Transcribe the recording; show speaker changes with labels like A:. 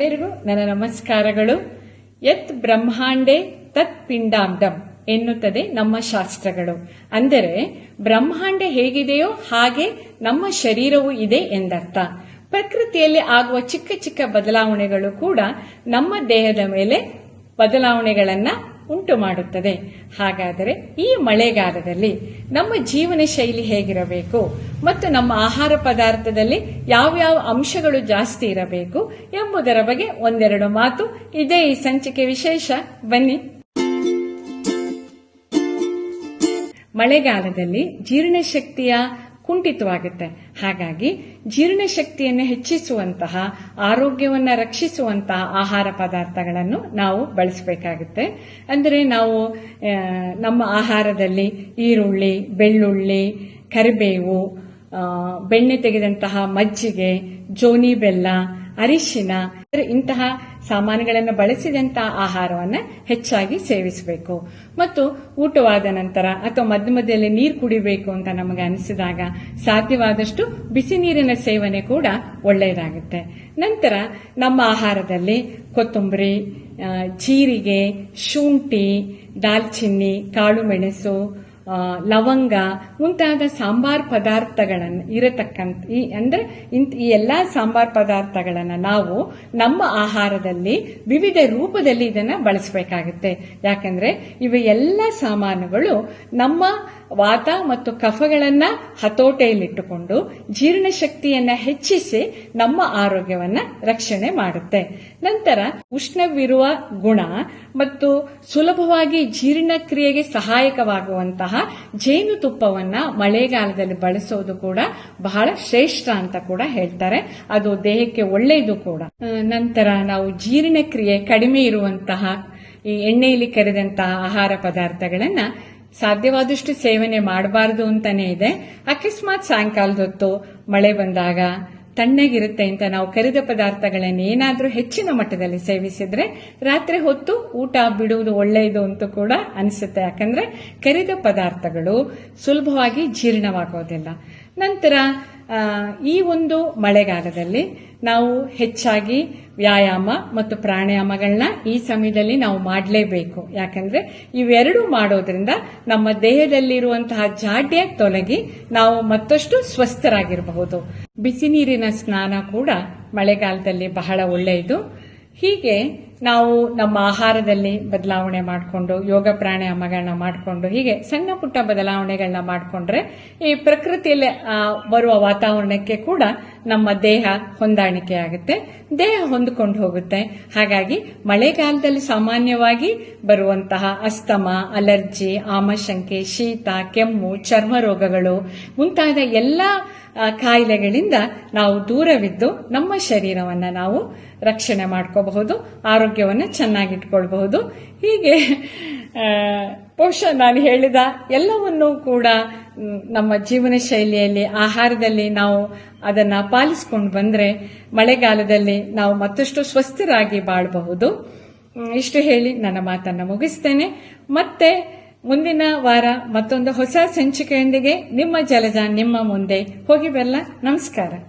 A: ಎಲ್ಲರಿಗೂ ನನ್ನ ನಮಸ್ಕಾರಗಳು. ಯತ್ ಬ್ರಹ್ಮಾಂಡೆ ತತ್ ಪಿಂಡಾಂಡಂ ಎನ್ನುತ್ತದೆ ನಮ್ಮ ಶಾಸ್ತ್ರಗಳು. ಅಂದರೆ, ಬ್ರಹ್ಮಾಂಡ ಹೇಗಿದೆಯೋ ಹಾಗೆ ನಮ್ಮ ಶರೀರವೂ ಇದೆ ಎಂದರ್ಥ. ಪ್ರಕೃತಿಯಲ್ಲಿ ಆಗುವ ಚಿಕ್ಕ ಚಿಕ್ಕ ಬದಲಾವಣೆಗಳು ಕೂಡ ನಮ್ಮ ದೇಹದ ಮೇಲೆ ಬದಲಾವಣೆಗಳನ್ನ ಉಂಟು ಮಾಡುತ್ತದೆ. ಹಾಗಾದರೆ ಈ ಮಳೆಗಾಲದಲ್ಲಿ ನಮ್ಮ ಜೀವನ ಶೈಲಿ ಹೇಗಿರಬೇಕು? ಮತ್ತು ನಮ್ಮ ಆಹಾರ ಪದಾರ್ಥದಲ್ಲಿ ಯಾವ್ಯಾವ ಅಂಶಗಳು ಜಾಸ್ತಿ ಇರಬೇಕು ಎಂಬುದರ ಬಗ್ಗೆ ಒಂದೆರಡು ಮಾತು. ಇದೇ ಈ ಸಂಚಿಕೆ ವಿಶೇಷ. ಬನ್ನಿ. ಮಳೆಗಾಲದಲ್ಲಿ ಜೀರ್ಣಶಕ್ತಿಯ ಕುಂಠಿತವಾಗುತ್ತೆ. ಹಾಗಾಗಿ ಜೀರ್ಣಶಕ್ತಿಯನ್ನು ಹೆಚ್ಚಿಸುವಂತಹ, ಆರೋಗ್ಯವನ್ನು ರಕ್ಷಿಸುವಂತಹ ಆಹಾರ ಪದಾರ್ಥಗಳನ್ನು ನಾವು ಬಳಸಬೇಕಾಗುತ್ತೆ. ಅಂದರೆ ನಾವು ನಮ್ಮ ಆಹಾರದಲ್ಲಿ ಈರುಳ್ಳಿ, ಬೆಳ್ಳುಳ್ಳಿ, ಕರಿಬೇವು ಬೆಣ್ಣೆ ತೆಗೆದಂತಹ ಮಜ್ಜಿಗೆ, ಜೋನಿ ಬೆಲ್ಲ, ಅರಿಶಿನ ಇಂತಹ ಸಾಮಾನುಗಳನ್ನು ಬಳಸಿದಂತಹ ಆಹಾರವನ್ನ ಹೆಚ್ಚಾಗಿ ಸೇವಿಸಬೇಕು. ಮತ್ತು ಊಟವಾದ ನಂತರ ಅಥವಾ ಮಧ್ಯ ಮಧ್ಯದಲ್ಲಿ ನೀರು ಕುಡಿಬೇಕು ಅಂತ ನಮಗೆ ಅನಿಸಿದಾಗ ಸಾಧ್ಯವಾದಷ್ಟು ಬಿಸಿ ನೀರಿನ ಸೇವನೆ ಕೂಡ ಒಳ್ಳೆಯದಾಗುತ್ತೆ. ನಂತರ ನಮ್ಮ ಆಹಾರದಲ್ಲಿ ಕೊತ್ತಂಬರಿ ಜೀರಿಗೆ ಶುಂಠಿ ದಾಲ್ಚಿನ್ನಿ ಕಾಳು ಮೆಣಸು ಆ, ಲವಂಗ ಮುಂತಾದ ಸಾಂಬಾರ್ ಪದಾರ್ಥಗಳನ್ನು ಇರತಕ್ಕಂಥ ಈ ಅಂದರೆ ಇಂತ ಈ ಎಲ್ಲ ಸಾಂಬಾರ್ ಪದಾರ್ಥಗಳನ್ನು ನಾವು ನಮ್ಮ ಆಹಾರದಲ್ಲಿ ವಿವಿಧ ರೂಪದಲ್ಲಿ ಇದನ್ನು ಬಳಸಬೇಕಾಗುತ್ತೆ. ಯಾಕಂದ್ರೆ ಇವೆಲ್ಲ ಸಾಮಾನುಗಳು ನಮ್ಮ ವಾತ ಮತ್ತು ಕಫಗಳನ್ನ ಹತೋಟೆಯಲ್ಲಿಟ್ಟುಕೊಂಡು ಜೀರ್ಣಶಕ್ತಿಯನ್ನ ಹೆಚ್ಚಿಸಿ ನಮ್ಮ ಆರೋಗ್ಯವನ್ನ ರಕ್ಷಣೆ ಮಾಡುತ್ತೆ. ನಂತರ ಉಷ್ಣವಿರುವ ಗುಣ ಮತ್ತು ಸುಲಭವಾಗಿ ಜೀರ್ಣಕ್ರಿಯೆಗೆ ಸಹಾಯಕವಾಗುವಂತಹ ಜೇನುತುಪ್ಪವನ್ನ ಮಳೆಗಾಲದಲ್ಲಿ ಬಳಸೋದು ಕೂಡ ಬಹಳ ಶ್ರೇಷ್ಠ ಅಂತ ಕೂಡ ಹೇಳ್ತಾರೆ. ಅದು ದೇಹಕ್ಕೆ ಒಳ್ಳೆಯದು ಕೂಡ. ನಂತರ ನಾವು ಜೀರ್ಣಕ್ರಿಯೆ ಕಡಿಮೆ ಇರುವಂತಹ ಈ ಎಣ್ಣೆಯಲ್ಲಿ ಕರೆದಂತಹ ಆಹಾರ ಪದಾರ್ಥಗಳನ್ನ ಸಾಧ್ಯವಾದಷ್ಟು ಸೇವನೆ ಮಾಡಬಾರದು ಅಂತಾನೆ ಇದೆ. ಅಕಸ್ಮಾತ್ ಸಾಯಂಕಾಲದ ಹೊತ್ತು ಮಳೆ ಬಂದಾಗ ತಣ್ಣಗಿರುತ್ತೆ ಅಂತ ನಾವು ಕರಿದ ಪದಾರ್ಥಗಳನ್ನ ಏನಾದರೂ ಹೆಚ್ಚಿನ ಮಟ್ಟದಲ್ಲಿ ಸೇವಿಸಿದ್ರೆ ರಾತ್ರಿ ಹೊತ್ತು ಊಟ ಬಿಡುವುದು ಒಳ್ಳೆಯದು ಅಂತ ಕೂಡ ಅನಿಸುತ್ತೆ. ಯಾಕಂದ್ರೆ ಕರಿದ ಪದಾರ್ಥಗಳು ಸುಲಭವಾಗಿ ಜೀರ್ಣವಾಗೋದಿಲ್ಲ. ನಂತರ ಈ ಒಂದು ಮಳೆಗಾಲದಲ್ಲಿ ನಾವು ಹೆಚ್ಚಾಗಿ ವ್ಯಾಯಾಮ ಮತ್ತು ಪ್ರಾಣಾಯಾಮಗಳನ್ನ ಈ ಸಮಯದಲ್ಲಿ ನಾವು ಮಾಡಲೇಬೇಕು. ಯಾಕಂದ್ರೆ ಇವೆರಡು ಮಾಡೋದ್ರಿಂದ ನಮ್ಮ ದೇಹದಲ್ಲಿರುವಂತಹ ಜಾಡ್ಯ ತೊಲಗಿ ನಾವು ಮತ್ತಷ್ಟು ಸ್ವಸ್ಥರಾಗಿರಬಹುದು. ಬಿಸಿ ನೀರಿನ ಸ್ನಾನ ಕೂಡ ಮಳೆಗಾಲದಲ್ಲಿ ಬಹಳ ಒಳ್ಳೆಯದು. ಹೀಗೆ ನಾವು ನಮ್ಮ ಆಹಾರದಲ್ಲಿ ಬದಲಾವಣೆ ಮಾಡಿಕೊಂಡು, ಯೋಗ ಪ್ರಾಣಾಯಾಮಗಳನ್ನ ಮಾಡಿಕೊಂಡು, ಹೀಗೆ ಸಣ್ಣ ಪುಟ್ಟ ಬದಲಾವಣೆಗಳನ್ನ ಮಾಡಿಕೊಂಡ್ರೆ ಈ ಪ್ರಕೃತಿಯಲ್ಲಿ ಬರುವ ವಾತಾವರಣಕ್ಕೆ ಕೂಡ ನಮ್ಮ ದೇಹ ಹೊಂದಾಣಿಕೆ ಆಗುತ್ತೆ ದೇಹ ಹೊಂದಿಕೊಂಡು ಹೋಗುತ್ತೆ. ಹಾಗಾಗಿ ಮಳೆಗಾಲದಲ್ಲಿ ಸಾಮಾನ್ಯವಾಗಿ ಬರುವಂತಹ ಅಸ್ತಮ, ಅಲರ್ಜಿ, ಆಮಶಂಕೆ, ಶೀತ, ಕೆಮ್ಮು, ಚರ್ಮ ರೋಗಗಳು ಮುಂತಾದ ಎಲ್ಲ ಕಾಯಿಲೆಗಳಿಂದ ನಾವು ದೂರವಿದ್ದು ನಮ್ಮ ಶರೀರವನ್ನ ನಾವು ರಕ್ಷಣೆ ಮಾಡ್ಕೋಬಹುದು, ಆರೋಗ್ಯವನ್ನ ಚೆನ್ನಾಗಿಟ್ಕೊಳ್ಬಹುದು. ಹೀಗೆ ಬಹುಶಃ ನಾನು ಹೇಳಿದ ಎಲ್ಲವನ್ನೂ ಕೂಡ ನಮ್ಮ ಜೀವನ ಶೈಲಿಯಲ್ಲಿ, ಆಹಾರದಲ್ಲಿ ನಾವು ಅದನ್ನ ಪಾಲಿಸಿಕೊಂಡು ಬಂದ್ರೆ ಮಳೆಗಾಲದಲ್ಲಿ ನಾವು ಮತ್ತಷ್ಟು ಸ್ವಸ್ಥರಾಗಿ ಬಾಳಬಹುದು. ಇಷ್ಟು ಹೇಳಿ ನನ್ನ ಮಾತನ್ನ ಮುಗಿಸ್ತೇನೆ. ಮತ್ತೆ ಮುಂದಿನ ವಾರ ಮತ್ತೊಂದು ಹೊಸ ಸಂಚಿಕೆಯೊಂದಿಗೆ ನಿಮ್ಮ ಜಲಜ ನಿಮ್ಮ ಮುಂದೆ ಹೋಗಿ ಬರಲ್ಲ ನಮಸ್ಕಾರ.